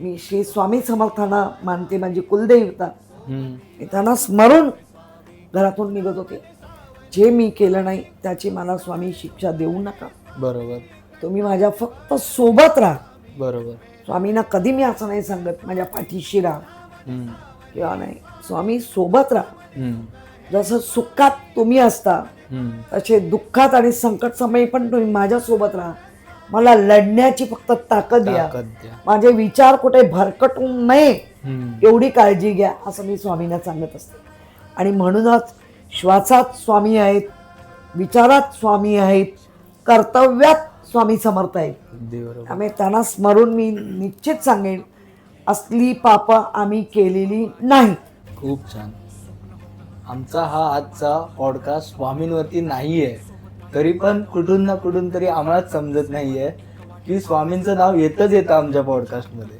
मी श्री स्वामी समर्थांना मानते माझी कुलदेवता. मी त्यांना स्मरून घरातून निघत होते. जे मी केलं नाही त्याची मला स्वामी शिक्षा देऊ नका. बरोबर. तुम्ही माझ्या फक्त सोबत राहा. बरोबर. स्वामींना कधी मी असं नाही सांगत माझ्या पाठीशी राहा. किंवा नाही स्वामी सोबत राहा. जसं सुखात तुम्ही असता. तसे दुःखात आणि संकट समयी पण तुम्ही माझ्यासोबत राहा. मला लढण्याची फक्त ताकद द्या. माझे विचार कुठे भरकटू नये. एवढी काळजी घ्या असं मी स्वामींना सांगत असते. आणि म्हणूनच श्वासात स्वामी आहेत विचारात स्वामी आहेत कर्तव्यात स्वामी समर्थ आहेत. त्यामुळे त्यांना स्मरून मी निश्चित सांगेन असली पाप आम्ही केलेली नाही. खूप छान. आमचा हा आजचा पॉडकास्ट स्वामींवरती नाही आहे तरी पण कुठून ना कुठून तरी आम्हाला समजत नाही आहे की स्वामींचं नाव येतच येतं आमच्या पॉडकास्टमध्ये